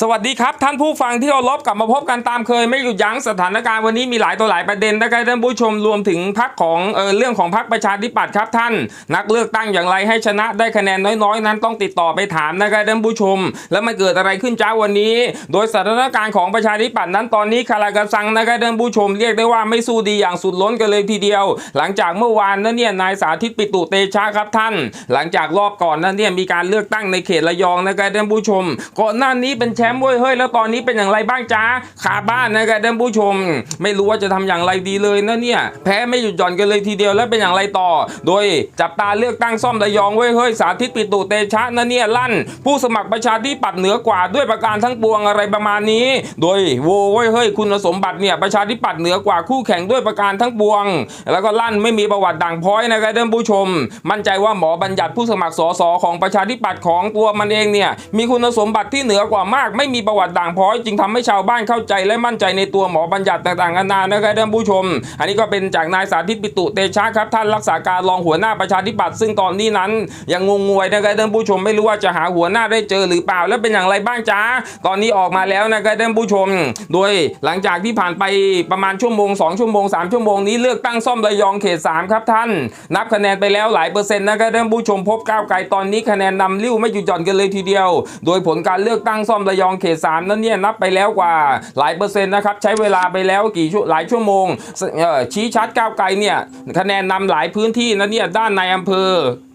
สวัสดีครับ ท่านผู้ฟังที่เคารพกลับมาพบกันตามเคย ไม่หยุดยั้งสถานการณ์วันนี้มีหลายตัวหลายประเด็นนะครับท่านผู้ชมรวมถึงพักของเออเรื่องของพักประชาธิปัตย์ครับท่าน นักเลือกตั้งอย่างไรให้ชนะได้คะแนนน้อยๆ นั้นต้องติดต่อไปถามนะครับท่านผู้ชม แล้วมันเกิดอะไรขึ้นจ้าวันนี้ โดยสถานการณ์ของประชาธิปัตย์นั้นตอนนี้คารากระซังนะครับท่านผู้ชมเรียกได้ว่าไม่สู้ดีอย่างสุดล้นกันเลยทีเดียว หลังจากเมื่อวานนั้นเนี่ยนายสาธิตปิตุเตชะครับท่าน หลังจากรอบก่อนนั้นเนี่ยมีการเลือกตั้งในเขตระยองนะครับท่านผู้ชมก่อนหน้านี้เป็นแชมป์เว้ยเฮ้ยแล้วตอนนี้เป็นอย่างไรบ้างจ้าขาบ้านนะครับท่านผู้ชม ไม่รู้ว่าจะทำอย่างไรดีเลยนะเนี่ยแพ้ไม่หยุดหย่อนกันเลยทีเดียวแล้วเป็นอย่างไรต่อ โดยจับตาเลือกตั้งซ่อมระยองเว้ยเฮ้ยสาธิตปิตุเตชะนะเนี่ยลั่น ผู้สมัครประชาธิปัตย์เหนือกว่าด้วยประการทั้งปวงอะไรประมาณนี้ โดยโวเว้ยเฮ้ยคุณสมบัติเนี่ยประชาธิปัตย์เหนือกว่าคู่แข่งด้วยประการทั้งปวง แล้วก็ลั่นไม่มีประวัติด่างพ้อยนะครับท่านผู้ชม มั่นใจว่าหมอบัญญัติผู้สมัครสสของประชาธิปัตย์ของตัวมันเองเนี่ยมีคุณสมบัติที่เหนือกว่ามากไม่มีประวัติด่างพร้อยจึงทำให้ชาวบ้านเข้าใจและมั่นใจในตัวหมอบัญญัติต่างๆนานานะครับท่านผู้ชม อันนี้ก็เป็นจากนายสาธิตปิตุเตชะครับท่านรักษาการรองหัวหน้าประชาธิปัตย์ซึ่งตอนนี้นั้น ยังงงงวยนะครับท่านผู้ชมไม่รู้ว่าจะหาหัวหน้าได้เจอหรือเปล่าและเป็นอย่างไรบ้างจ้าตอนนี้ออกมาแล้วนะครับท่านผู้ชม โดยหลังจากที่ผ่านไปประมาณชั่วโมง 2 ชั่วโมง 3 ชั่วโมงนี้เลือกตั้งซ่อมระยองเขต 3 ครับท่าน นับคะแนนไปแล้วหลายเปอร์เซ็นต์นะครับท่านผู้ชมพบก้าวไกลตอนนี้คะแนนนำลิ้วไม่หยุดหย่อนกันเลยทีเดียว โดยผลการเลือกตั้งซ่อมระยองเขตสามนั้นเนี่ยนับไปแล้วกว่าหลายเปอร์เซ็นต์นะครับใช้เวลาไปแล้วกี่ชั่วหลายชั่วโมงชี้ชัดก้าวไกลเนี่ยคะแนนนำหลายพื้นที่นั่นเนี่ยด้านในอำเภอ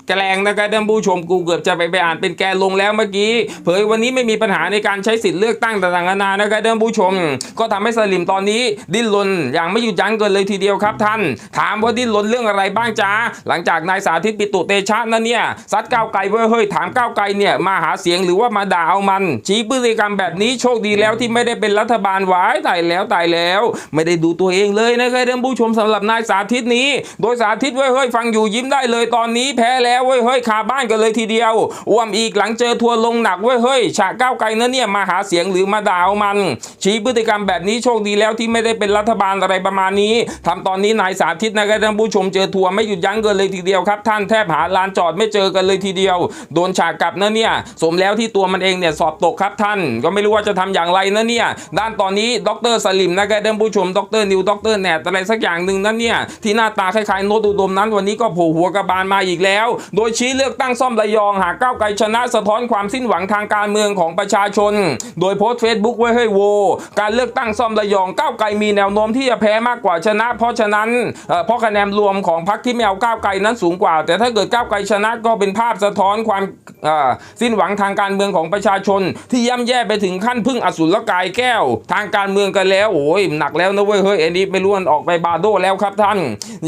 แกลงนะครับท่านผู้ชมกูเกือบจะไปไปอ่านเป็นแกลงแล้วเมื่อกี้ เผยวันนี้ไม่มีปัญหาในการใช้สิทธิ์เลือกตั้งต่างๆนานานะครับท่านผู้ชม ก็ทำให้สลิมตอนนี้ดิ้นรนอย่างไม่หยุดยั้งเกินเลยทีเดียวครับท่าน ถามว่าดิ้นรนเรื่องอะไรบ้างจ้าหลังจากนายสาธิตปิตุเตชะนั่นเนี่ยซัดก้าวไกลเว้ยเฮ้ยถามก้าวไกลเนี่ยมาหาเสียงหรือว่ามาด่าเอามัน ชี้พฤติกรรมแบบนี้โชคดีแล้วที่ไม่ได้เป็นรัฐบาลไว้ตายแล้วตายแล้ว ไม่ได้ดูตัวเองเลยนะครับท่านผู้ชมสำหรับนายสาธิตนี้ โดยสาธิตเว้ยเฮ้ยฟังอยู่ยิ้มได้เลยตอนนี้แพ้แล้วเว้ยเฮ้ยคาบ้านกันเลยทีเดียวอ้วมอีกหลังเจอทัวร์ลงหนักเว้ยเฮ้ยฉากก้าวไกลนะเนี่ยมาหาเสียงหรือมาด่าเอามัน ชี้พฤติกรรมแบบนี้โชคดีแล้วที่ไม่ได้เป็นรัฐบาลอะไรประมาณนี้ทำตอนนี้นายสาธิตนะครับท่านผู้ชมเจอทัวร์ไม่หยุดยั้งกันเลยทีเดียวครับ ท่านแทบหาลานจอดไม่เจอกันเลยทีเดียว โดนฉากกลับนะเนี่ยสมแล้วที่ตัวมันเองเนี่ยสอบตกครับท่าน ก็ไม่รู้ว่าจะทำอย่างไรนะเนี่ยด้านตอนนี้ดรสลิมนะครับท่านผู้ชมดรนิวดรแนทอะไรสักอย่างหนึ่งนั่นเนี่ยที่หน้าตาคล้ายๆโนตอุดมนั้นวันนี้ก็โผล่หัวกระบาลมาอีกแล้วโดยชี้เลือกตั้งซ่อมระยองหากก้าวไกลชนะสะท้อนความสิ้นหวังทางการเมืองของประชาชน โดยโพสต์เฟซบุ๊กไว้ให้โว การเลือกตั้งซ่อมระยองก้าวไกลมีแนวโน้มที่จะแพ้มากกว่าชนะ เพราะฉะนั้นเพราะคะแนนรวมของพรรคที่ไม่เอาก้าวไกลนั้นสูงกว่า แต่ถ้าเกิดก้าวไกลชนะก็เป็นภาพสะท้อนความสิ้นหวังทางการเมืองของประชาชน ที่ย่ำแย่ไปถึงขั้นพึ่งอสุรกายแก้ว ทางการเมืองกันแล้วโอ้ยหนักแล้วนะเว้ยเฮ้ยอันนี้ไม่รู้มันออกไปบาโดแล้วครับท่าน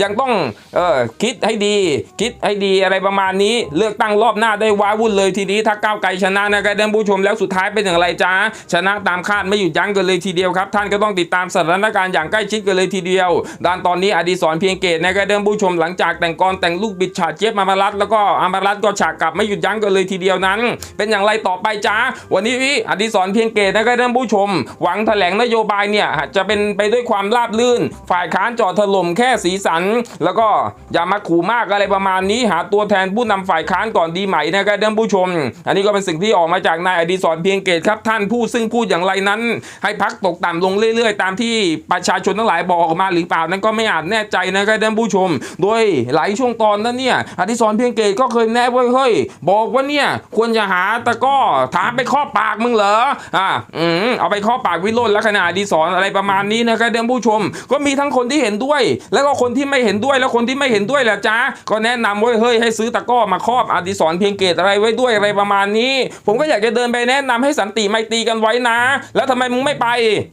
ยังต้องออคิดให้ดี คิดให้ดีอะไรประมาณนี้ เลือกตั้งรอบหน้าได้ว้าวุ่นเลยทีนี้ถ้าก้าวไกลชนะนะครับท่านผู้ชมแล้วสุดท้ายเป็นอย่างไรจ้าชนะตามคาดไม่หยุดยั้งกันเลยทีเดียวครับ ท่านก็ต้องติดตามสถานการณ์อย่างใกล้ชิดกันเลยทีเดียว ด้านตอนนี้อดีศรเพียงเกตนะครับท่านผู้ชมหลังจากแต่งกรแต่งลูกบิดฉาดเจี๊ยบมามารัตแล้วก็อามารัตก็ฉากกลับไม่หยุดยั้งกันเลยทีเดียวนั้น เป็นอย่างไรต่อไปจ้าวันนี้อดีศรเพียงเกตนะครับท่านผู้ชม หวังแถลงนโยบายเนี่ยจะเป็นไปด้วยความราบลื่น ฝ่ายค้านจอดถล่มแค่สีสัน แล้วก็อย่ามาขู่มากอะไรประมาณนี้หาตัวแททนผู้นำฝ่ายค้านก่อนดีไหมนะครับท่านผู้ชม อันนี้ก็เป็นสิ่งที่ออกมาจากนายอดีศรเพียงเกตครับท่านผู้ซึ่งพูดอย่างไรนั้น ให้พักตกต่ำลงเรื่อยๆ ตามที่ประชาชนทั้งหลายบอกออกมาหรือเปล่านั้นก็ไม่อาจแน่ใจนะครับท่านผู้ชม โดยหลายช่วงตอนนั้นเนี่ยอดิศรเพียงเกตก็เคยแนบไว้เฮ้ยบอกว่าเนี่ยควรจะหาตะกร้อถามไปข้อปากมึงเหรออ่าอืมเอาไปข้อปากวิโรจน์ลักษณะอดิศรอะไรประมาณนี้นะครับท่านผู้ชม ก็มีทั้งคนที่เห็นด้วย แล้วก็คนที่ไม่เห็นด้วยแล้วคนที่ไม่เห็นด้วยแหละจ้าก็แนะนำไว้เฮ้ยให้ซื้อตะก้อมาครอบอดิศรเพียงเกตอะไรไว้ด้วยอะไรประมาณนี้ ผมก็อยากจะเดินไปแนะนำให้สันติไมตรีกันไว้นะ แล้วทำไมมึงไม่ไป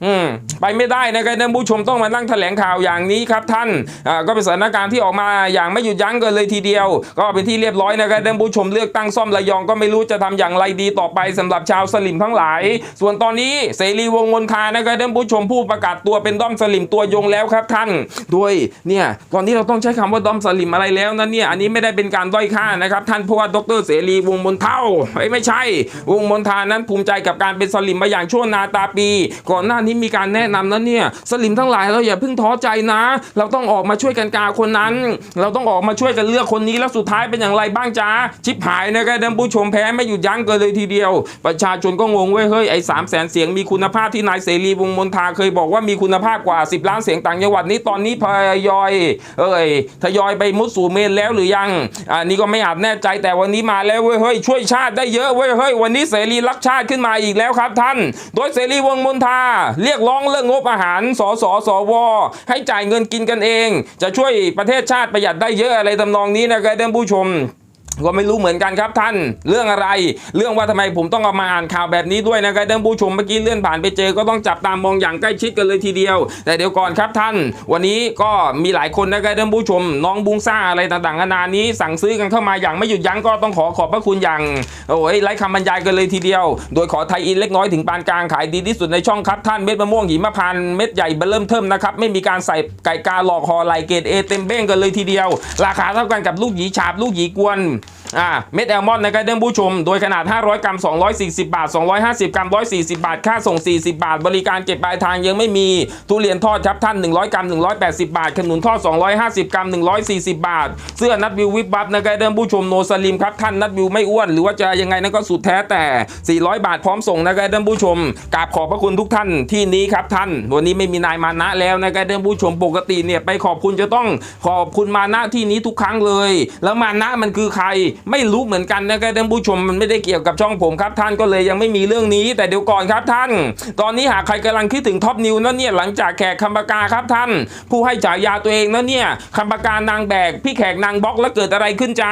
อืมไปไม่ได้นะครับท่านผู้ชมต้องมานั่งแถลงข่าวอย่างนี้ครับท่านอ่าก็เป็นสถานการณ์ที่ออกมาอย่างไม่หยุดยั้งกันเลยทีเดียว ก็เป็นที่เรียบร้อยนะครับท่านผู้ชมเลือกตั้งซ่อมระยองก็ไม่รู้จะทำอย่างไรดีต่อไปสำหรับชาวสลิมทั้งหลาย ส่วนตอนนี้เสรีวงมนทานะครับท่านผู้ชมผู้ประกาศตัวเป็นด้อมสลิมตัวยงแล้วครับท่านด้วยเนี่ยตอนนี้เราต้องใช้คำว่าด้อมสลิมอะไรแล้วนะเนี่ยอันนี้ไม่ได้เป็นการด้อยค่านะครับ ท่านเพราะว่าดรเสรีวงมนเท่าเอ้ไม่ใช่ วงมนทานั้นภูมิใจกับการเป็นสลิมมาอย่างชั่วนาตาปี ก่อนหน้านี้มีการแนะนำนั้นเนี่ยสลิมทั้งหลายเราอย่าเพิ่งท้อใจนะ เราต้องออกมาช่วยกันกาคนนั้น เราต้องออกมาช่วยกันเลือกคนนี้แล้วสุดท้ายเป็นอย่างไรบ้างจ้าชิบหายนะครับท่านผู้ชมแพ้ไม่หยุดยั้งกันเลยทีเดียว ประชาชนก็งงเว้ยเฮ้ยไอ้สามแสนเสียงมีคุณภาพที่นายเสรีวงมนทาเคยบอกว่ามีคุณภาพกว่า 10 ล้านเสียงต่างจังหวัดนี้ตอนนี้พยอยเอ้ยทยอยไปมุดสู่เมนแล้วหรือยังอันนี้ก็ไม่อาจแน่ใจแต่วันนี้มาแล้วเว้ยเฮ้ยช่วยชาติได้เยอะเว้ยเฮ้ยวันนี้เสรีรักชาติขึ้นมาอีกแล้วครับท่าน โดยเสรีวงมนทา เรียกร้องเรื่องงบอาหารสสสว ให้จ่ายเงินกินกันเอง จะช่วยประเทศชาติประหยัดได้เยอะอะไรทำนองนี้นะครับท่านผู้ชม ก็ไม่รู้เหมือนกันครับท่านเรื่องอะไร เรื่องว่าทำไมผมต้องเอามาอ่านข่าวแบบนี้ด้วยนะครับท่านผู้ชมเมื่อกี้เลื่อนผ่านไปเจอก็ต้องจับตามองอย่างใกล้ชิดกันเลยทีเดียว แต่เดี๋ยวก่อนครับท่าน วันนี้ก็มีหลายคนนะครับท่านผู้ชม น้องบุ้งซ่าอะไรต่างๆนานานี้ สั่งซื้อกันเข้ามาอย่างไม่หยุดยั้งก็ต้องขอขอบพระคุณอย่างโอ้ยไร้คำบรรยายกันเลยทีเดียว โดยขอไทยอินเล็กน้อยถึงปานกลางขายดีที่สุดในช่องครับท่านเม็ดมะม่วงหิมะพานเม็ดใหญ่เบอร์เริ่มเทิมนะครับไม่มีการใส่ไก่กาหลอกคอไหลเกรดเอเต็มเบ้งกันเลยทีเดียว ราคาเท่ากันกับลูกหยีฉาบลูกหยีกวน อ่าเม็ดแอลมอนด์นะครับท่านผู้ชม โดยขนาด 500 กรัม 240 บาท 250 กรัม 140 บาท ค่าส่ง 40 บาท บริการเก็บปลายทางยังไม่มี ทุเรียนทอดครับท่าน 100 กรัม 180 บาท ขนุนทอด 250 กรัม 140 บาท เสื้อนัดวิววิบบับนะครับท่านผู้ชมโนสลิมครับท่านนัดวิวไม่อ้วน หรือว่าจะยังไงนั่นก็สุดแท้แต่ 400 บาทพร้อมส่งนะครับท่านผู้ชมกราบขอบพระคุณทุกท่านที่นี้ครับท่าน วันนี้ไม่มีนายมานะแล้วนะครับท่านผู้ชมปกติเนี่ยไปขอบคุณจะต้องขอบคุณมานะที่นี้ทุกครั้งเลย แล้วมานะมันคือใครไม่รู้เหมือนกันนะครับท่านผู้ชมมันไม่ได้เกี่ยวกับช่องผมครับท่านก็เลยยังไม่มีเรื่องนี้ แต่เดี๋ยวก่อนครับท่าน ตอนนี้หากใครกำลังคิดถึงท็อปนิวนั่นเนี่ยหลังจากแขกคำปากาครับท่าน ผู้ให้ฉายาตัวเองนั่นเนี่ยคำปากานางแบกพี่แขกนางบล็อกแล้วเกิดอะไรขึ้นจ้า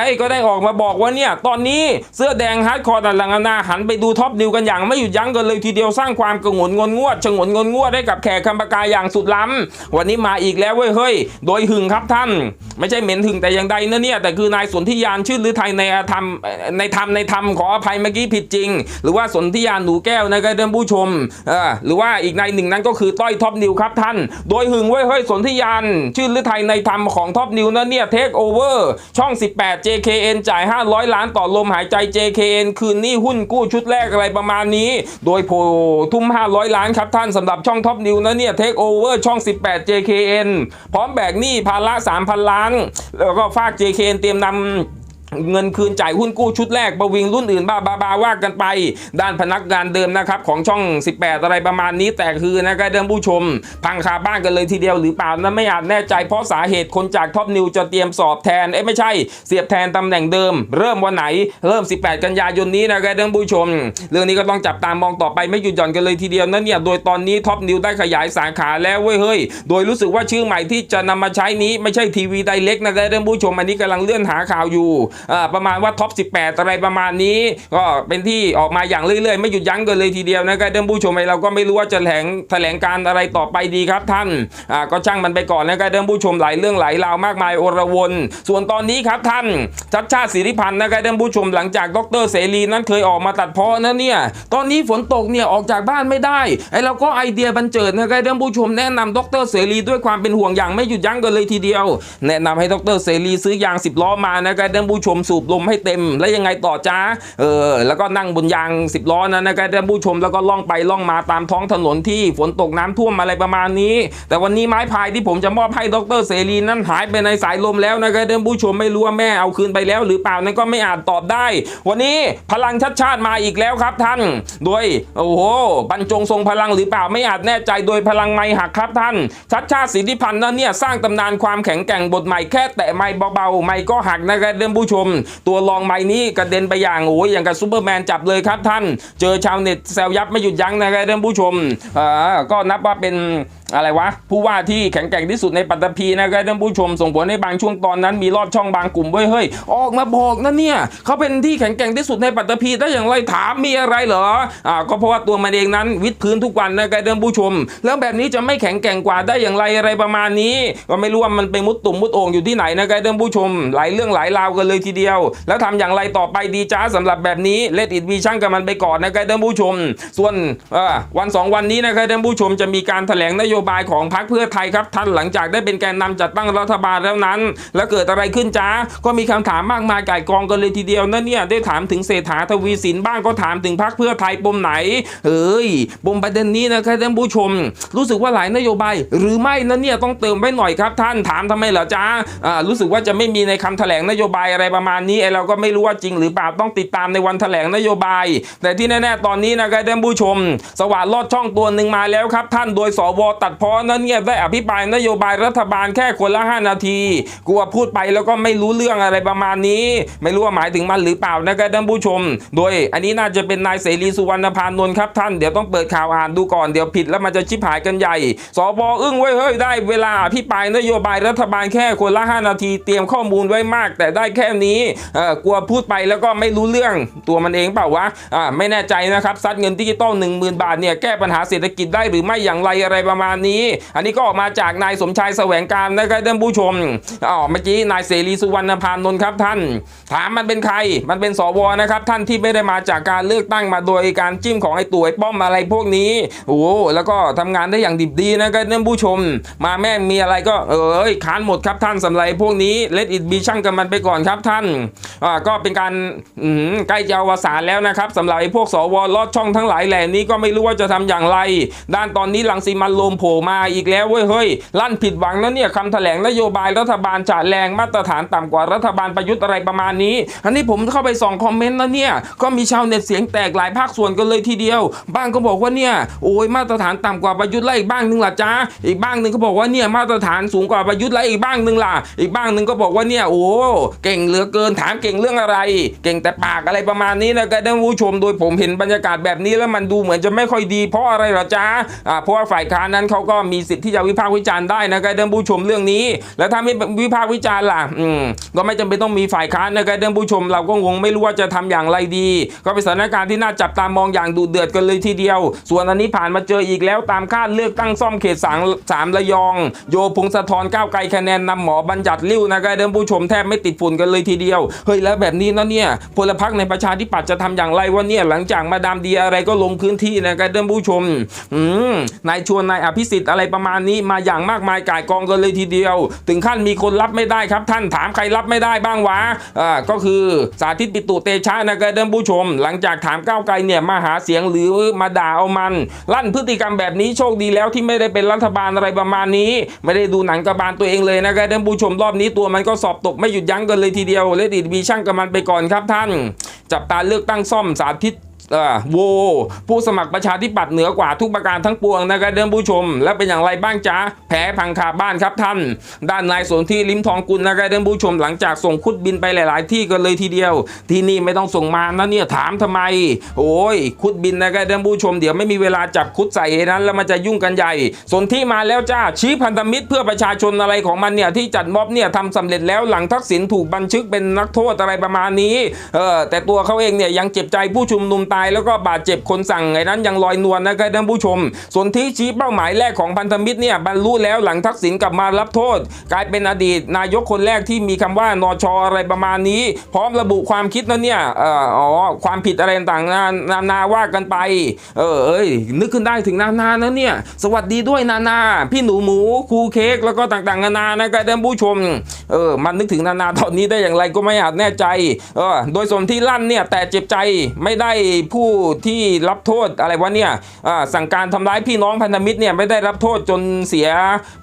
ไอ้ก็ได้ออกมาบอกว่าเนี่ยตอนนี้เสื้อแดงฮาร์ดคอร์ต่างนานาหันไปดูท็อปนิวกันอย่างไม่หยุดยั้งกันเลยทีเดียวสร้างความกระงนงนงวดชงนงนงวดให้กับแขกคำปากาอย่างสุดล้ำวันนี้มาอีกแล้วเว้ยเฮ้ยโดยหึงครับท่าน ไม่ใช่เหม็นหึงแต่อย่างใดนะเนี่ยแต่คือนายสนธิยานชื่อหรือไทยในธรรมในธรรมในธรรมขออภัยเมื่อกี้ผิดจริง หรือว่าสนธิยานหนูแก้วนะครับท่านผู้ชมหรือว่าอีกในหนึ่งนั้นก็คือต้อยท็อปนิวครับท่าน โดยหึงเว้ยเฮ้ยสนธิยานชื่อหรือไทยในธรรมของท็อปนิวนะเนี่ยเทคโอเวอร์ช่อง 18 JKN จ่าย 500 ล้านต่อลมหายใจ JKN คืนนี้หุ้นกู้ชุดแรกอะไรประมาณนี้ โดยโผทุ่ม 500 ล้านครับท่านสำหรับช่องท็อปนิวนะเนี่ยเทคโอเวอร์ช่อง 18 JKN พร้อมแบกหนี้ภาระ3,000 ล้าน แล้วก็ฝาก JKN เตรียมนำ เงินคืนจ่ายหุ้นกู้ชุดแรกประวิงรุ่นอื่นบ้าบาบาว่ากันไป ด้านพนักงานเดิมนะครับของช่อง 18 อะไรประมาณนี้แต่คือนะครับเดิมผู้ชม พังคาบ้านกันเลยทีเดียวหรือเปล่านั้นไม่อาจแน่ใจเพราะสาเหตุคนจากท็อปนิวจะเตรียมสอบแทนเอ้ไม่ใช่ เสียบแทนตำแหน่งเดิม เริ่มวันไหนเริ่ม 18 กันยายนนี้นะครับเดิมผู้ชม เรื่องนี้ก็ต้องจับตามมองต่อไปไม่หยุดหย่อนกันเลยทีเดียวนั่นเนี่ยโดยตอนนี้ท็อปนิวได้ขยายสาขาแล้วเว้ยเฮ้ยโดยรู้สึกว่าชื่อใหม่ที่จะนำมาใช้นี้ไม่ใช่ทีวีไดเล็กนะครับเดิมผู้ชมอันนี้กำลังเลื่อนหาข่าวอยู่ประมาณว่าท็อป 18 อะไรประมาณนี้ ก็เป็นที่ออกมาอย่างเรื่อยๆ ไม่หยุดยั้งกันเลยทีเดียวนะครับท่านผู้ชมไอ้เราก็ไม่รู้ว่าจะแถลงแถลงการอะไรต่อไปดีครับท่านก็ช่างมันไปก่อนนะครับท่านผู้ชมหลายเรื่องหลายราวมากมายโอระวน ส่วนตอนนี้ครับท่านชัดชาติสิริพันธ์นะครับท่านผู้ชมหลังจากดรเสรีนั้นเคยออกมาตัดเพาะนะเนี่ยตอนนี้ฝนตกเนี่ยออกจากบ้านไม่ได้ไอ้เราก็ไอเดียบันเจิดนะครับท่านผู้ชมแนะนำดรเสรีด้วยความเป็นห่วงอย่างไม่หยุดยั้งกันเลยทีเดียว แนะนำให้ดรเสรีซื้อยางสิบล้อมานะครับท่านผู้ชมมสูบลมให้เต็ม แล้วยังไงต่อจ้าเออแล้วก็นั่งบนยางสิบล้อนั้นะครับท่านผู้ชมแล้วก็ล่องไปล่องมาตามท้องถนนที่ฝนตกน้ำท่วมอะไรประมาณนี้ แต่วันนี้ไม้พายที่ผมจะมอบให้ดรเสรีนั้นหายไปในสายลมแล้วนะครับท่านผู้ชมไม่รู้ว่าแม่เอาคืนไปแล้ว หรือเปล่านั้นก็ไม่อาจตอบได้ วันนี้พลังชัดชาติมาอีกแล้วครับท่านโดยโอ้โหบรรจงทรงพลังหรือเปล่าไม่อาจแน่ใจโดยพลังไม้หักครับท่าน ชัดชาติสิทธิพันธ์นั้นเนี่ยสร้างตำนานความแข็งแกร่งบทใหม่แค่แตะไม้เบาๆไม้ก็หักนะครับท่านผู้ชมตัวรองไม้นี้กระเด็นไปอย่างโอ้ยอย่างกับซูเปอร์แมนจับเลยครับท่าน เจอชาวเน็ตแซวยับไม่หยุดยั้งนะครับท่านผู้ชมอ่าก็นับว่าเป็น อะไรวะ ผู้ว่าที่แข็งแกร่งที่สุดในปัตตภีนะครับท่านผู้ชมส่งผลให้บางช่วงตอนนั้นมีรอดช่องบางกลุ่มเว้ยเฮ้ยออกมาบอกนะเนี่ยเขาเป็นที่แข็งแกร่งที่สุดในปัตตภีได้อย่างไรถามมีอะไรเหรออ่าก็เพราะว่าตัวมันเองนั้นวิดพื้นทุกวันนะครับท่านผู้ชม แล้วแบบนี้จะไม่แข็งแกร่งกว่าได้อย่างไรอะไรประมาณนี้ ก็ไม่รู้ว่ามันไปมุดตุ่มมุดโอ่งอยู่ที่ไหนนะครับท่านผู้ชม หลายเรื่องหลายราวกันเลยทีเดียว แล้วทำอย่างไรต่อไปดีจ้าสำหรับแบบนี้เลดอิดวีช่างกับมันไปก่อนนะครับท่านผู้ชม ส่วนอ่อวันสองวันนี้นะครับท่านผู้ชมจะมีการแถลงนโยบายของพรรคเพื่อไทยครับท่านหลังจากได้เป็นแกนนำจัดตั้งรัฐบาลแล้วนั้น แล้วเกิดอะไรขึ้นจ้าก็มีคำถามมากมายก่ายกองกันเลยทีเดียวนะเนี่ยได้ถามถึงเศรษฐาทวีสินบ้างก็ถามถึงพรรคเพื่อไทยปมไหนเอ้ยปมประเด็นนี้นะครับท่านผู้ชม รู้สึกว่าหลายนโยบาย หรือไม่นะเนี่ยต้องเติมไว้หน่อยครับท่านถามทำไมเหรอจ้าอ่ารู้สึกว่าจะไม่มีในคำแถลงนโยบายอะไรประมาณนี้ไอเราก็ไม่รู้ว่าจริงหรือเปล่าต้องติดตามในวันแถลงนโยบาย แต่ที่แน่ๆตอนนี้นะครับท่านผู้ชม สว่านลอดช่องตัวหนึ่งมาแล้วครับ ท่านโดยสวตัดเพอนั้นเนี่ยได้อภิปรายนโยบายรัฐบาลแค่คนละ 5 นาที กลัวพูดไปแล้วก็ไม่รู้เรื่องอะไรประมาณนี้ ไม่รู้ว่าหมายถึงมันหรือเปล่านะครับท่านผู้ชม โดยอันนี้น่าจะเป็นนายเสรีสุวรรณพานนท์ครับท่านเดี๋ยวต้องเปิดข่าวอ่านดูก่อนเดี๋ยวผิดแล้วมันจะชิบหายกันใหญ่สวอึ้งเว้เฮ้ยได้เวลาอภิปรายนโยบายรัฐบาลแค่คนละ 5 นาที เตรียมข้อมูลไว้มาก แต่ได้แค่นี้เออกลัวพูดไปแล้วก็ไม่รู้เรื่องตัวมันเองเปล่าวะไม่แน่ใจนะครับซัดเงินดิจิตอล1 0,000 บาทเนี่ยแก้ปัญหาเศรษฐกิจได้หรือไม่อย่างไรอะไรประมาณนี้ อันนี้ก็ออกมาจากนายสมชายแสวงการนะครับท่านผู้ชมอ๋อเมื่อกี้นายเสรีสุวรรณพานนท์ครับท่าน ถามมันเป็นใคร มันเป็นสวนะครับท่านที่ไม่ได้มาจากการเลือกตั้งมาโดยการจิ้มของไอ้ตัวไอ้ป้อมอะไรพวกนี้โอ้โหแล้วก็ทำงานได้อย่างดิบดีนะครับท่านผู้ชม มาแม่มีอะไรก็เอ้ยค้านหมดครับท่านสำหรับพวกนี้เลดอิดบีช่างกันมันไปก่อนครับท่านอ่าก็เป็นการใกล้จะอวสานแล้วนะครับสำหรับไอ้พวกสวลอดช่องทั้งหลายแหล่นี้ก็ไม่รู้ว่าจะทำอย่างไร ด้านตอนนี้ลังสีมันโลมโผลมาอีกแล้วเว้ยเฮ้ยลั่นผิดหวังนะเนี่ยคำแถลงนโยบายรัฐบาลจะแรงมาตรฐานต่ำกว่ารัฐบาลประยุทธ์อะไรประมาณนี้ อันนี้ผมเข้าไปส่องคอมเมนต์นะเนี่ยก็มีชาวเน็ตเสียงแตกหลายภาคส่วนกันเลยทีเดียว บ้างก็บอกว่าเนี่ยโอ้ยมาตรฐานต่ำกว่าประยุทธ์แล้วอีกบ้างหนึ่งล่ะจ้าอีกบ้างหนึ่งก็บอกว่าเนี่ยมาตรฐานสูงกว่าประยุทธ์แล้วอีกบ้างหนึ่งล่ะ อีกบ้างหนึ่งก็บอกว่าเนี่ยโอ้เก่งเหลือเกินถามเก่งเรื่องอะไร เก่งแต่ปากอะไรประมาณนี้นะครับท่านผู้ชมโดยผมเห็นบรรยากาศแบบนี้แล้วมันดูเหมือนจะไม่ค่อยดีเพราะอะไรเหรอจ้าอ่าเพราะว่าฝ่ายค้านนั้นเขาก็มีสิทธิ์ที่จะวิพากษ์วิจารณ์ได้นะครับท่านผู้ชมเรื่องนี้ แล้วถ้าไม่วิพากษ์วิจารณ์ล่ะอืมก็ไม่จำเป็นต้องมีฝ่ายค้านนะครับท่านผู้ชม เราก็งงไม่รู้ว่าจะทำอย่างไรดี ก็เป็นสถานการณ์ที่น่าจับตามองอย่างดุเดือดกันเลยทีเดียว ส่วนอันนี้ผ่านมาเจออีกแล้วตามคาดเลือกตั้งซ่อมเขตสามสามระยอง โยพงศธรก้าวไกลคะแนนนำหมอบัญญัติริ้วนะครับท่านผู้ชมแทบไม่ติดฝุ่นกันเลยทีเดียวเฮ้ยแล้วแบบนี้นะเนี่ยพลพรรคในประชาธิปัตย์จะทำอย่างไรวะเนี่ยหลังจากมาดามเดียอะไรก็ลงพื้นที่นะครับท่านผู้ชมอืมนายชวนนายอภิสิทธิ์อะไรประมาณนี้มาอย่างมากมายก่ายกองกันเลยทีเดียว ถึงขั้นมีคนรับไม่ได้ครับ ท่านถามใครรับไม่ได้บ้างวะอ่าก็คือสาธิตปิตุเตชะนะครับท่านผู้ชม หลังจากถามก้าวไกลเนี่ยมาหาเสียงหรือมาด่าเอามัน ลั่นพฤติกรรมแบบนี้โชคดีแล้วที่ไม่ได้เป็นรัฐบาลอะไรประมาณนี้ ไม่ได้ดูหนังกระบาลตัวเองเลยนะครับท่านผู้ชมรอบนี้ตัวมันก็สอบตกไม่หยุดยั้งกันเลยทีเดียว เลดิมีช่างกับมันไปก่อนครับท่าน จับตาเลือกตั้งซ่อมสาธิต โวผู้สมัครประชาธิปัตย์เหนือกว่าทุกประการทั้งปวงนะครับเดินผู้ชม และเป็นอย่างไรบ้างจ๊ะแพ้พังคาบ้านครับท่าน ด้านนายสนที่ลิมทองกุลนะครับเดินผู้ชมหลังจากส่งคุดบินไปหลาย ๆ ที่กันเลยทีเดียว ที่นี่ไม่ต้องส่งมานะเนี่ยถามทำไม โอ้ยคุดบินนะครับเดินผู้ชมเดี๋ยวไม่มีเวลาจับคุดใส่นั้นแล้วมันจะยุ่งกันใหญ่สนที่มาแล้วจ้าชี้พันธมิตรเพื่อประชาชนอะไรของมันเนี่ยที่จัดม็อบเนี่ยทำสำเร็จแล้วหลังทักษิณถูกบันทึกเป็นนักโทษอะไรประมาณนี้เออแต่ตัวเขาเองเนี่ยยังเจ็บใจผู้ชุมนุมตายแล้วก็บาดเจ็บคนสั่งไอ้นั้นยังลอยนวลนะครับท่านผู้ชม ส่วนที่ชี้เป้าหมายแรกของพันธมิตรเนี่ยบรรลุแล้วหลังทักษิณกลับมารับโทษ กลายเป็นอดีต นายกคนแรกที่มีคำว่านชอะไรประมาณนี้ พร้อมระบุความคิดนะเนี่ยเอ่ออ๋อความผิดอะไรต่างๆนานานาว่ากันไป เออเอ้ยนึกขึ้นได้ถึงนานานะเนี่ยสวัสดีด้วยนานา พี่หนูหมูครูเค้กแล้วก็ต่างๆนานานะครับท่านผู้ชมเออมันนึกถึงนานาตอนนี้ได้อย่างไรก็ไม่อาจแน่ใจเออโดยส่วนที่ลั่นเนี่ยแต่เจ็บใจไม่ได้ผู้ที่รับโทษอะไรวะเนี่ยสั่งการทำร้ายพี่น้องพันธมิตรเนี่ยไม่ได้รับโทษจนเสีย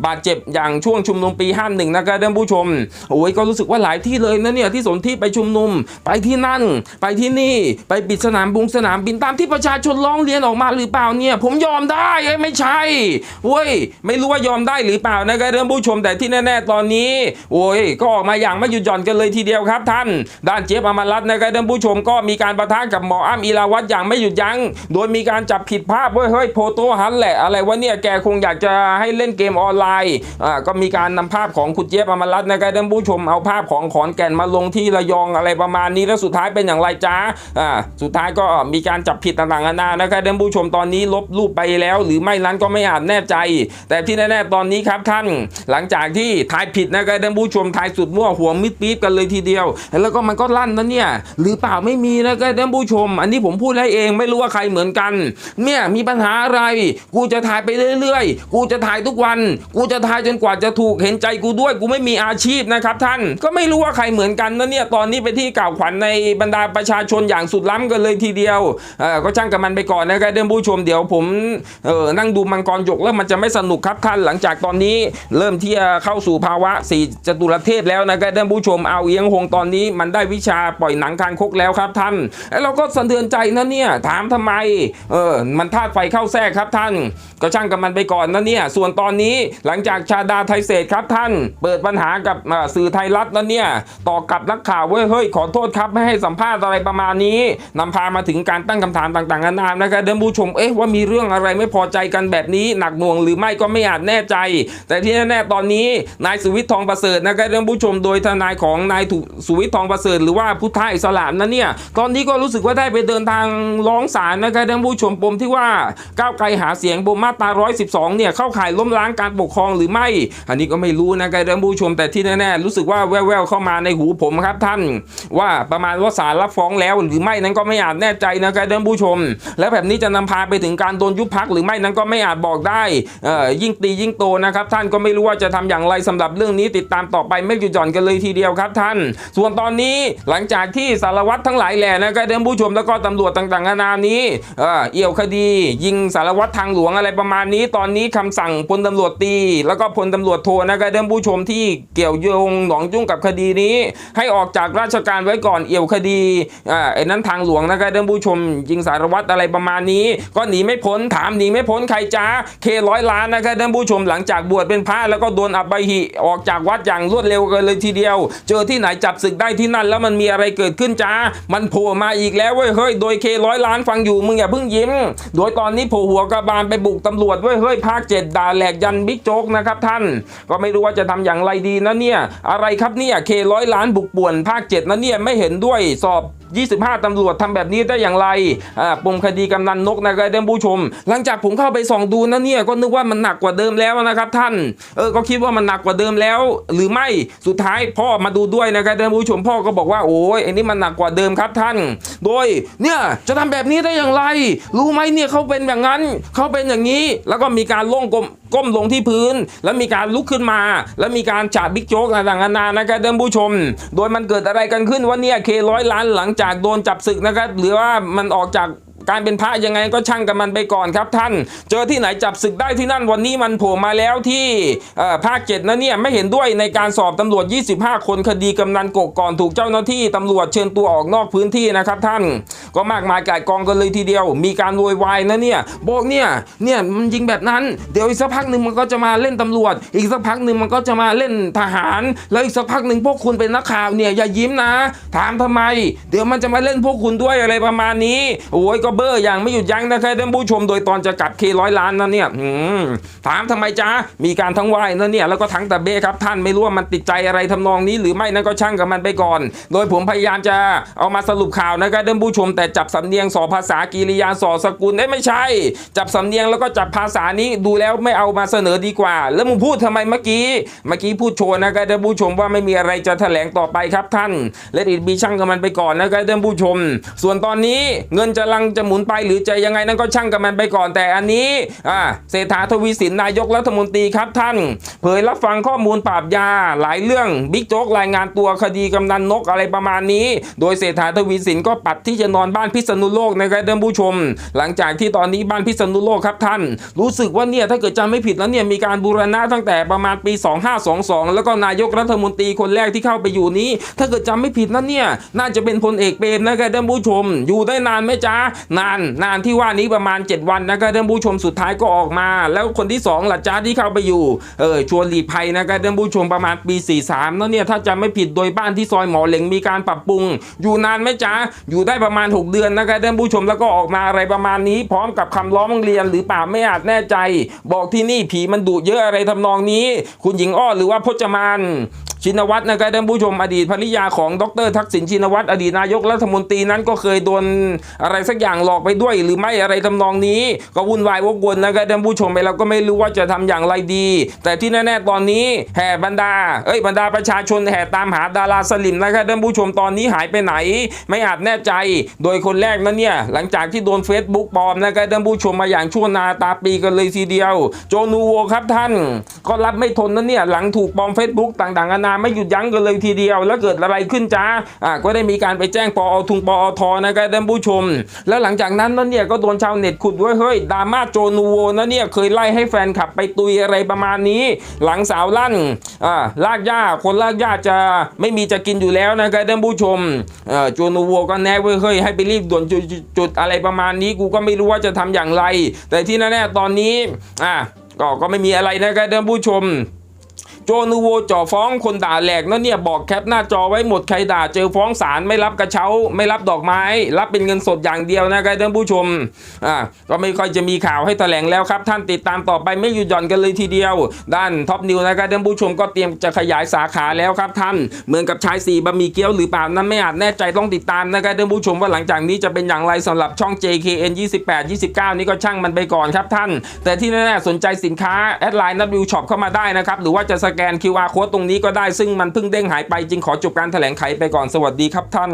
บาดเจ็บอย่างช่วงชุมนุมปี 51 นะครับท่านผู้ชมโอ้ยก็รู้สึกว่าหลายที่เลยนะเนี่ยที่สนที่ไปชุมนุม ไปที่นั่น ไปที่นี่ไปปิดสนามบุงสนามบินตามที่ประชาชนร้องเรียนออกมาหรือเปล่าเนี่ย ผมยอมได้เอ้ไม่ใช่เว้ยไม่รู้ว่ายอมได้หรือเปล่านะครับท่านผู้ชมแต่ที่แน่ ๆ ตอนนี้ โอ้ยก็ออกมาอย่างไม่หยุดหย่อนกันเลยทีเดียวครับท่าน ด้านเจี๊ยบอมรรัตน์นะครับท่านผู้ชมก็มีการประทะกับหมออ้ำอีลาวัตอย่างไม่หยุดยัง้ง โดยมีการจับผิดภาพเว้ยเฮ้ยโพโตฮันแหละอะไรวะเนี่ยแกคงอยากจะให้เล่นเกมออนไลน์อ่าก็มีการนำภาพของคุณเจี๊ยบอมรรัตน์นะครับท่านผู้ชมเอาภาพของขอนแก่นมาลงที่ระยองอะไรประมาณนี้แล้วสุดท้ายเป็นอย่างไรจ้าอ่าสุดท้ายก็มีการจับผิดต่างๆนานานะครับท่านผู้ชมตอนนี้ลบรูปไปแล้ว หรือไม่นั้นก็ไม่อาจแน่ใจ แต่ที่แน่ๆตอนนี้ครับท่านหลังจากที่ทายผิดนะครับท่านผู้ชมทายสุดมั่วหัวมิดปี๊บกันเลยทีเดียว แล้วก็มันก็ลั่นนะเนี่ยหรือเปล่าไม่มีนะครับท่านผู้ชม อันนี้ผมพูดให้เองไม่รู้ว่าใครเหมือนกัน เนี่ยมีปัญหาอะไร กูจะถ่ายไปเรื่อยๆ กูจะถ่ายทุกวัน กูจะถ่ายจนกว่าจะถูกเห็นใจกูด้วย กูไม่มีอาชีพนะครับท่าน ก็ไม่รู้ว่าใครเหมือนกันนะเนี่ย ตอนนี้ไปที่กล่าวขวัญในบรรดาประชาชนอย่างสุดล้ำกันเลยทีเดียว เออก็ช่างกับมันไปก่อนนะครับเดิมผู้ชมเดี๋ยวผมเออนั่งดูมังกรหยกแล้วมันจะไม่สนุกครับท่านหลังจากตอนนี้เริ่มที่จะเข้าสู่ภาวะสี่จตุรเทพแล้วนะครับเดิมผู้ชมเอาเอียงหงตอนนี้มันได้วิชาปล่อยหนังคางคกแล้วครับท่านไอ้เราก็สะเทือนใจนะเนี่ยถามทำไมเออมันธาตุไฟเข้าแทรกครับท่าน ก็ช่างกับมันไปก่อนนะเนี่ยส่วนตอนนี้หลังจากชาดาไทยเศษครับท่าน เปิดปัญหากับสื่อไทยรัฐนะเนี่ยต่อกับนักข่าวเว้ยเฮ้ยขอโทษครับไม่ให้สัมภาษณ์อะไรประมาณนี้นำพามาถึงการตั้งคำถามต่างๆนานานะครับเดิมผู้ชมเอ๊ะว่ามีเรื่องอะไรไม่พอใจกันแบบนี้หนักหน่วงหรือไม่ก็ไม่อาจแน่ใจ แต่ที่แน่ๆตอนนี้นายสุวิทย์ทองประเสริฐนะครับเดิมผู้ชมโดยทนายของนายถูสุวิทย์ทองประเสริฐหรือว่าพุทธอิสลามนั้นเนี่ยตอนนี้ก็รู้สึกว่าได้ไปเดินทางางร้องศาลนะครับเดิมผู้ชมปมที่ว่าก้าวไกลหาเสียงปมมาตรา112 เนี่ยเข้าข่ายล้มล้างการปกครองหรือไม่ อันนี้ก็ไม่รู้นะครับเดิมผู้ชมแต่ที่แน่ๆรู้สึกว่าแว่วๆเข้ามาในหูผมครับท่าน ว่าประมาณว่าศาลรับฟ้องแล้วหรือไม่นั้นก็ไม่อาจแน่ใจนะครับท่านผู้ชม และแบบนี้จะนำพาไปถึงการโดนยุบพักหรือไม่นั้นก็ไม่อาจบอกได้เอ่อยิ่งตียิ่งโตนะครับท่านก็ไม่รู้ว่าจะทำอย่างไรสำหรับเรื่องนี้ติดตามต่อไปไม่หยุดหย่อนกันเลยทีเดียวครับท่าน ส่วนตอนนี้หลังจากที่สารวัตรทั้งหลายแหล่นะครับท่านผู้ชมแล้วก็ตำรวจต่างๆนานานี้เอี่ยวคดี ยิงสารวัตรทางหลวงอะไรประมาณนี้ ตอนนี้คำสั่งพลตำรวจตี แล้วก็พลตำรวจโทนะครับท่านผู้ชมที่เกี่ยวโยงหนองจุ้งกับคดีนี้ ให้ออกจากราชการไว้ก่อนเอี่ยวคดีอ่าไอ้นั้นทางหลวงนะครับท่านผู้ชม ยิงสารวัตรอะไรประมาณนี้ ก็หนีไม่พ้นถามหนีไม่พ้นใครจ้าเคร้อยล้านนะครับท่านผู้ชมหลังจากบวชเป็นพระแล้วก็โดนอับใบหิออกจากวัดอย่างรวดเร็วกันเลยทีเดียว เจอที่ไหนจับศึกได้ที่นั่นแล้วมันมีอะไรเกิดขึ้นจ้ามันโผล่มาอีกแล้วเว้ยเฮ้ยโดยเคร้อยล้านฟังอยู่มึงอย่าเพิ่งยิ้ม โดยตอนนี้โผล่หัวกระบาลไปบุกตำรวจด้วยเฮ้ยภาคเจ็ดด่าแหลกยันบิ๊กโจ๊กนะครับท่าน ก็ไม่รู้ว่าจะทำอย่างไรดีนะเนี่ย อะไรครับเนี่ยเคร้อยล้านบุกป่วนภาคเจ็ดนะเนี่ยไม่เห็นด้วยสอบ25 ตำรวจทำแบบนี้ได้อย่างไรปมคดีกำนันนกนะครับท่านผู้ชม หลังจากผมเข้าไปส่องดูนะเนี่ยก็นึกว่ามันหนักกว่าเดิมแล้วนะครับท่าน เออก็คิดว่ามันหนักกว่าเดิมแล้ว หรือไม่สุดท้ายพ่อมาดูด้วยนะครับท่านผู้ชมพ่อก็บอกว่าโอ้ยอ้นี่มันหนักกว่าเดิมครับท่าน โดยเนี่ยจะทำแบบนี้ได้อย่างไร รู้ไหมเนี่ยเขาเป็นอย่างนั้นเขาเป็นอย่างนี้ แล้วก็มีการล่งกลมก้มลงที่พื้น แล้วมีการลุกขึ้นมา แล้วมีการฉาบบิ๊กโจ๊กต่างๆนานานะครับท่านผู้ชม โดยมันเกิดอะไรกันขึ้นว่าเนี่ยเคร้อยล้านหลังจากโดนจับศึกนะครับหรือว่ามันออกจาก การเป็นพระยังไงก็ช่างกับมันไปก่อนครับท่าน เจอที่ไหนจับศึกได้ที่นั่นวันนี้มันโผล่มาแล้วที่ภาคเจ็ดนะเนี่ยไม่เห็นด้วยในการสอบตำรวจ 25 คนคดีกำนันกกก่อนถูกเจ้าหน้าที่ตำรวจเชิญตัวออกนอกพื้นที่นะครับท่าน ก็มากมายก่ายกองกันเลยทีเดียว มีการโวยวายนะเนี่ยบอกเนี่ยเนี่ยมันยิงแบบนั้น เดี๋ยวอีกสักพักหนึ่งมันก็จะมาเล่นตำรวจ อีกสักพักหนึ่งมันก็จะมาเล่นทหาร แล้วอีกสักพักหนึ่งพวกคุณเป็นนักข่าวเนี่ยอย่ายิ้มนะ ถามทำไม เดี๋ยวมันจะมาเล่นพวกคุณด้วยอะไรประมาณนี้โอ้ยก็เบอร์อย่างไม่หยุดยั้งนะครับท่านผู้ชมโดยตอนจะกัดเคร้อยล้านนะเนี่ยถามทำไมจ้ามีการทั้งไหวนะเนี่ยแล้วก็ทั้งตะเบ้ครับท่านไม่รู้ว่ามันติดใจอะไรทำนองนี้หรือไม่นั่นก็ช่างกับมันไปก่อน โดยผมพยายามจะเอามาสรุปข่าวนะครับท่านผู้ชมแต่จับสำเนียงสอภาษากิริยาสอสกุลเอ้ไม่ใช่ จับสำเนียงแล้วก็จับภาษานี้ดูแล้วไม่เอามาเสนอดีกว่า แล้วมึงพูดทำไมเมื่อกี้เมื่อกี้พูดโชว์นะครับท่านผู้ชมว่าไม่มีอะไรจะแถลงต่อไปครับท่านและอิดบีช่างกับมันไปก่อนนะครับท่านผู้ชม ส่วนตอนนี้เงินจะลังจะมุนไปหรือจะยังไงนั่นก็ช่างกับมันไปก่อนแต่อันนี้อ่าเศรษฐาทวีสินนายกรัฐมนตรีครับท่าน เผยรับฟังข้อมูลปราบยาหลายเรื่องบิ๊กโจ๊กรายงานตัวคดีกำนันนกอะไรประมาณนี้ โดยเศรษฐาทวีสินก็ปัดที่จะนอนบ้านพิษณุโลกนะครับท่านผู้ชม หลังจากที่ตอนนี้บ้านพิษณุโลกครับท่าน รู้สึกว่าเนี่ยถ้าเกิดจำไม่ผิดแล้วเนี่ยมีการบูรณะตั้งแต่ประมาณปี 2522 แล้วก็นายกรัฐมนตรีคนแรกที่เข้าไปอยู่นี้ ถ้าเกิดจำไม่ผิดนะเนี่ยน่าจะเป็นพลเอกเปรมนะครับท่านผู้ชม อยู่ได้นานไหมจ๊ะนานนานที่ว่านี้ประมาณ 7 วันนะครับท่านผู้ชมสุดท้ายก็ออกมา แล้วคนที่2ล่ะจ้าที่เข้าไปอยู่เออชวนหลีภัยนะครับท่านผู้ชมประมาณปี 43แล้วเนี่ยถ้าจำไม่ผิดโดยบ้านที่ซอยหมอเหลงมีการปรับปรุง อยู่นานไหมจ๊ะอยู่ได้ประมาณ 6 เดือนนะครับท่านผู้ชมแล้วก็ออกมาอะไรประมาณนี้ พร้อมกับคำร้องเรียนหรือป่าไม่อาจแน่ใจ บอกที่นี่ผีมันดุเยอะอะไรทำนองนี้ คุณหญิงอ้อหรือว่าพจมาน ชินวัตรนะครับท่านผู้ชมอดีตภริยาของดร ทักษิณชินวัตรอดีตนายกรัฐมนตรีนั้นก็เคยโดนอะไรสักอย่างหลอกไปด้วย หรือไม่อะไรทำนองนี้ ก็วุ่นวายวกวนนะครับท่านผู้ชมไปเราก็ไม่รู้ว่าจะทำอย่างไรดี แต่ที่แน่ๆตอนนี้แห่บรรดา เอ้ยบรรดาประชาชนแห่ตามหาดาราสลิมนะครับท่านผู้ชมตอนนี้หายไปไหน ไม่อาจแน่ใจ โดยคนแรกนั้นเนี่ยหลังจากที่โดน Facebook ปลอมนะครับท่านผู้ชมมาอย่างชั่วนาตาปีกันเลยทีเดียว โจนูโวครับท่าน ก็รับไม่ทนนะเนี่ยหลังถูกปลอม Facebook ต่างๆนานาไม่หยุดยั้งกันเลยทีเดียว แล้วเกิดอะไรขึ้นจ้าอ่าก็ได้มีการไปแจ้งปอทุงปอทนะครับท่านผู้ชม แล้วหลังจากนั้นนั่นเนี่ยก็โดนชาวเน็ตขุดด้วยเฮ้ยดราม่าโจนูโวนะเนี่ยเคยไล่ให้แฟนขับไปตุยอะไรประมาณนี้ หลังสาวลั่นอ่าลากหญ้าคนลากหญ้าจะไม่มีจะกินอยู่แล้วนะครับท่านผู้ชมอ่อโจนูโวก็แนะเว้ยเฮ้ยให้ไปรีบด่วนจุดจุดอะไรประมาณนี้กูก็ไม่รู้ว่าจะทำอย่างไร แต่ที่แน่ๆตอนนี้อ่าก็ก็ไม่มีอะไรนะครับท่านผู้ชม โจนูโวจ่อฟ้องคนด่าแหลกนั่นเนี่ยบอกแคปหน้าจอไว้หมดใครด่าเจอฟ้องศาลไม่รับกระเช้า ไม่รับดอกไม้ รับเป็นเงินสดอย่างเดียวนะครับท่านผู้ชมอ่าก็ไม่ค่อยจะมีข่าวให้แถลงแล้วครับ ท่านติดตามต่อไปไม่หยุดหย่อนกันเลยทีเดียว ด้านท็อปนิวนะครับท่านผู้ชมก็เตรียมจะขยายสาขาแล้วครับท่านเหมือนกับชายสี่บะหมี่เกี๊ยวหรือเปล่านั้นไม่อาจแน่ใจต้องติดตามนะครับท่านผู้ชมว่าหลังจากนี้จะเป็นอย่างไรสำหรับช่อง JKN 28 29 นี่ก็ช่างมันไปก่อนครับท่าน แต่ที่แน่ๆสนใจสินค้าแอดไลน์นัดวิวช็อปเข้ามาได้นะครับหรือว่าจะสแกน QR โค้ดตรงนี้ก็ได้ซึ่งมันเพิ่งเด้งหายไปจึงขอจบการแถลงไขไปก่อนสวัสดีครับท่าน